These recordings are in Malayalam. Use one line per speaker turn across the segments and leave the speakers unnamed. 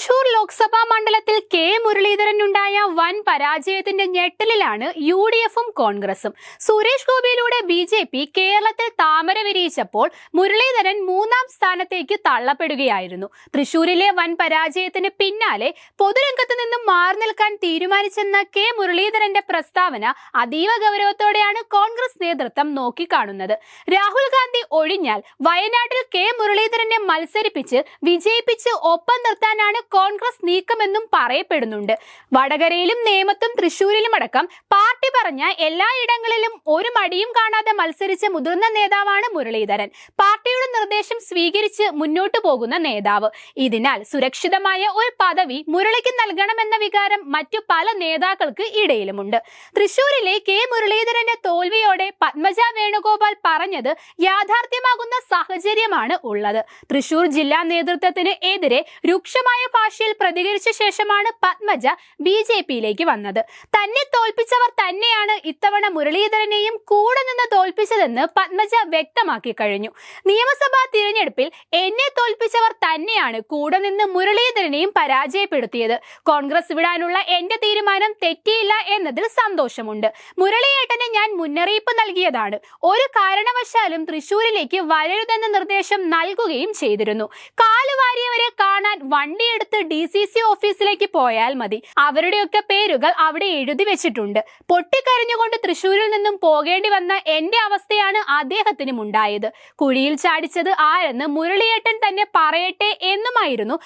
തൃശൂർ ലോക്സഭാ മണ്ഡലത്തിൽ കെ മുരളീധരനുണ്ടായ വൻ പരാജയത്തിന്റെ ഞെട്ടലിലാണ് യു ഡി എഫും കോൺഗ്രസും. സുരേഷ് ഗോപിയിലൂടെ ജെ പി കേരളത്തിൽ താമര വിരിയിച്ചപ്പോൾ മുരളീധരൻ മൂന്നാം സ്ഥാനത്തേക്ക് തള്ളപ്പെടുകയായിരുന്നു. തൃശൂരിലെ വൻ പരാജയത്തിന് പിന്നാലെ പൊതുരംഗത്ത് നിന്നും മാറി നിൽക്കാൻ തീരുമാനിച്ചെന്ന കെ മുരളീധരന്റെ പ്രസ്താവന അതീവ ഗൗരവത്തോടെയാണ് കോൺഗ്രസ് നേതൃത്വം നോക്കിക്കാണുന്നത്. രാഹുൽ ഗാന്ധി ഒഴിഞ്ഞാൽ വയനാട്ടിൽ കെ മുരളീധരനെ മത്സരിപ്പിച്ച് വിജയിപ്പിച്ച് ഒപ്പം നിർത്താനാണ് കോൺഗ്രസ് നീക്കമെന്നും പറയപ്പെടുന്നുണ്ട്. വടകരയിലും നേമത്തും തൃശൂരിലും അടക്കം പാർട്ടി പറഞ്ഞ എല്ലായിടങ്ങളിലും ഒരു മടിയും കാണാതെ മത്സരിച്ച മുതിർന്ന നേതാവാണ് മുരളീധരൻ. പാർട്ടിയുടെ നിർദ്ദേശം സ്വീകരിച്ച് മുന്നോട്ടു പോകുന്ന നേതാവ്. ഇതിനാൽ സുരക്ഷിതമായ ഒരു പദവി മുരളിക്ക് നൽകണമെന്ന വികാരം മറ്റു പല നേതാക്കൾക്ക് ഇടയിലുമുണ്ട്. തൃശൂരിലെ കെ മുരളീധരന്റെ തോൽവിയോടെ പത്മജ വേണുഗോപാൽ പറഞ്ഞത് യാഥാർത്ഥ്യമാകുന്ന സാഹചര്യമാണ് ഉള്ളത്. തൃശൂർ ജില്ലാ നേതൃത്വത്തിന് എതിരെ രൂക്ഷമായ ഭാഷയിൽ പ്രതികരിച്ച ശേഷമാണ് പത്മജ ബി ജെ പിയിലേക്ക് വന്നത്. തന്നെ തോൽപ്പിച്ചവർ തന്നെയാണ് ഇത്തവണ മുരളീധരനെയും കൂടെ നിന്ന് തോൽപ്പിച്ചതെന്ന് പത്മജ വ്യക്തമാക്കി കഴിഞ്ഞു. നിയമസഭാ തിരഞ്ഞെടുപ്പിൽ എന്നെ തോൽപ്പിച്ചവർ തന്നെയാണ് കൂടെ നിന്ന് മുരളീധരനെയും പരാജയപ്പെടുത്തിയത്. കോൺഗ്രസ് വിടാനുള്ള എന്റെ തീരുമാനം തെറ്റിയില്ല എന്നതിൽ സന്തോഷമുണ്ട്. മുരളിയേട്ടന് ഞാൻ മുന്നറിയിപ്പ് നൽകിയതാണ്. ഒരു കാരണവശാലും തൃശൂരിലേക്ക് വരരുതെന്ന നിർദ്ദേശം നൽകുകയും ചെയ്തിരുന്നു. കാലുവാരിയവരെ കാണാൻ വണ്ടിയെടുത്ത് ഡി സി സി ഓഫീസിലേക്ക് പോയാൽ മതി. അവരുടെയൊക്കെ പേരുകൾ അവിടെ എഴുതി വെച്ചിട്ടുണ്ട്. പൊട്ടിക്കരഞ്ഞുകൊണ്ട് തൃശൂരിൽ നിന്നും പോകേണ്ടി വന്ന എന്റെ അവസ്ഥയാണ് അദ്ദേഹത്തിനും ഉണ്ടായത്. കുഴിയിൽ ചാടിച്ചത് ആരെന്ന് മുരളിയേട്ടൻ തന്നെ പറയട്ടെ എന്നുമായിരുന്നു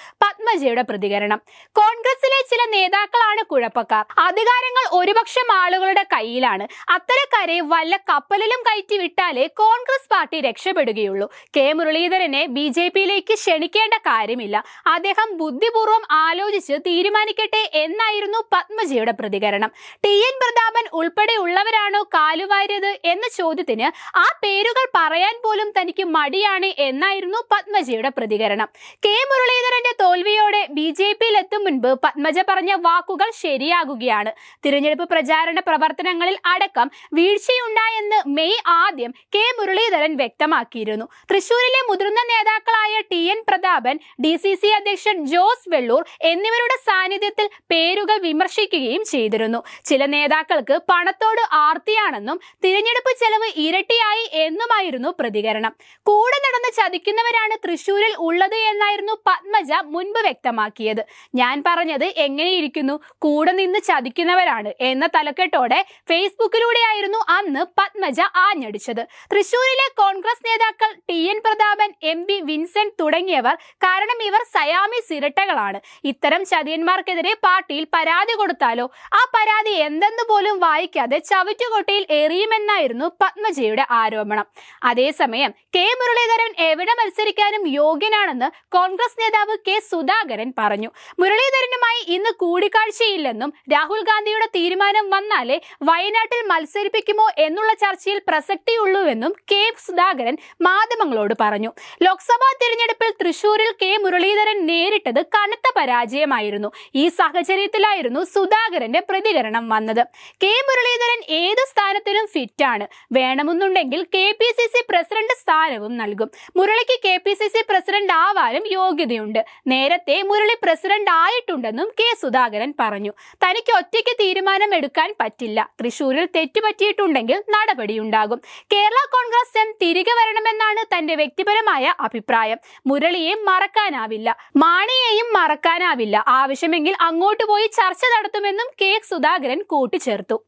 പത്മജയുടെ പ്രതികരണം. കോൺഗ്രസിലെ ചില നേതാക്കളാണ് കുഴപ്പക്കാർ. അധികാരങ്ങൾ ഒരുപക്ഷം ആളുകളുടെ കയ്യിലാണ്. അത്തരക്കാരെ വല്ല കപ്പലിലും കയറ്റി വിട്ടാലേ കോൺഗ്രസ് പാർട്ടി രക്ഷപ്പെടുകയുള്ളൂ. കെ. മുരളീധരനെ ബി ജെ പിയിലേക്ക് ക്ഷണിക്കേണ്ട കാര്യമില്ല. അദ്ദേഹം ബുദ്ധിപൂർവം ആലോചിച്ച് തീരുമാനിക്കട്ടെ എന്നായിരുന്നു പത്മജയുടെ പ്രതികരണം. ടി. എൻ. പ്രതാപൻ ഉൾപ്പെടെയുള്ളവരാണോ കാലുവാരിയത് എന്ന ചോദ്യത്തിന് ആ പേരുകൾ പറയാൻ പോലും തനിക്ക് മടിയാണ് എന്നായിരുന്നു പത്മജയുടെ പ്രതികരണം. കെ. മുരളീധരന്റെ തോൽവിയോടെ ബി ജെ പിയിൽ എത്തും മുൻപ് പത്മജ പറഞ്ഞ വാക്കുകൾ ശരിയാകുകയാണ്. തിരഞ്ഞെടുപ്പ് പ്രചാരണ പ്രവർത്തനങ്ങളിൽ അടക്കം വീഴ്ചയുണ്ടായെന്ന് മെയ് ആദ്യം കെ മുരളീധരൻ വ്യക്തമാക്കിയിരുന്നു. തൃശൂരിലെ മുതിർന്ന നേതാക്കളായ T N Prathapan D C C അധ്യക്ഷൻ ജോസ് വെള്ളൂർ എന്നിവരുടെ സാന്നിധ്യത്തിൽ പേരുകൾ വിമർശിക്കുകയും ചെയ്തിരുന്നു. ചില നേതാക്കൾക്ക് പണത്തോട് ആർത്തിയാണെന്നും തിരഞ്ഞെടുപ്പ് ചെലവ് ഇരട്ടിയായി എന്നുമായിരുന്നു പ്രതികരണം. കൂടെ നടന്ന് ചതിക്കുന്നവരാണ് തൃശൂരിൽ ഉള്ളത് എന്നായിരുന്നു പത്മജ മുൻപ് വ്യക്തമാക്കിയത്. ഞാൻ പറഞ്ഞത് എങ്ങനെയിരിക്കുന്നു? കൂടെ നിന്ന് ചതിക്കുന്നവരാണ് എന്ന തലക്കെട്ടോടെ ഫേസ്ബുക്കിലൂടെയായിരുന്നു അന്ന് പത്മജ ആഞ്ഞടിച്ചത്. തൃശൂരിലെ കോൺഗ്രസ് നേതാക്കൾ T N Prathapan M P Vincent തുടങ്ങിയവർ കാരണം ഇവർ സയാമി സിരട്ടകളാണ്. ഇത്തരം ചതിയന്മാർക്കെതിരെ പാർട്ടിയിൽ പരാതി കൊടുത്താലോ? ആ പരാതി എന്തെന്ന് പോലും വായിക്കാതെ ചവിറ്റുകൊട്ടയിൽ എറിയുമെന്നായിരുന്നു പത്മജയുടെ ആരോപണം. അതേസമയം കെ മുരളീധരൻ എവിടെ മത്സരിക്കാനും യോഗ്യനാണെന്ന് കോൺഗ്രസ് നേതാവ് കെ സുധാകരൻ പറഞ്ഞു. മുരളീധരനുമായി ഇന്ന് കൂടിക്കാഴ്ചയില്ലെന്നും രാഹുൽ ഗാന്ധിയുടെ തീരുമാനം വന്നാലേ വയനാട്ടിൽ മത്സരിപ്പിക്കുമോ എന്നുള്ള ചർച്ചയിൽ പ്രസക്തിയുള്ളൂവെന്നും കെ സുധാകരൻ മാധ്യമങ്ങളോട് പറഞ്ഞു. ലോക്സഭാ തിരഞ്ഞെടുപ്പിൽ തൃശൂരിൽ കെ മുരളീധരൻ നേരിട്ടത് കനത്ത പരാജയമായിരുന്നു. ഈ സാഹചര്യത്തിലായിരുന്നു സുധാകരന്റെ പ്രതികരണം വന്നത്. കെ മുരളീധരൻ ഏത് സ്ഥാനത്തിനും ഫിറ്റാണ്. വേണമെന്നുണ്ടെങ്കിൽ K P C C president സ്ഥാനവും നൽകും. മുരളിക്ക് K P C C president ആവാനും യോഗ്യതയുണ്ട്. നേരത്തെ മുരളി പ്രസിഡന്റ് ആയിട്ടുണ്ടെന്നും കെ സുധാകരൻ പറഞ്ഞു. തനിക്ക് ഒറ്റയ്ക്ക് തീരുമാനം എടുക്കാൻ പറ്റില്ല. തൃശൂരിൽ തെറ്റുപറ്റിയിട്ടുണ്ടെങ്കിൽ നടപടിയുണ്ടാകും. കേരള കോൺഗ്രസ് എം തിരികെ വരണമെന്നാണ് തന്റെ വ്യക്തിപരമായ അഭിപ്രായം. മുരളിയെ മറക്കാനാവില്ല. മാണിയെയും മറക്കാനാവില്ല. ആവശ്യമെങ്കിൽ അങ്ങോട്ട് പോയി ചർച്ച നടത്തുമെന്നും കെ സുധാകരൻ കൂട്ടിച്ചേർത്തു.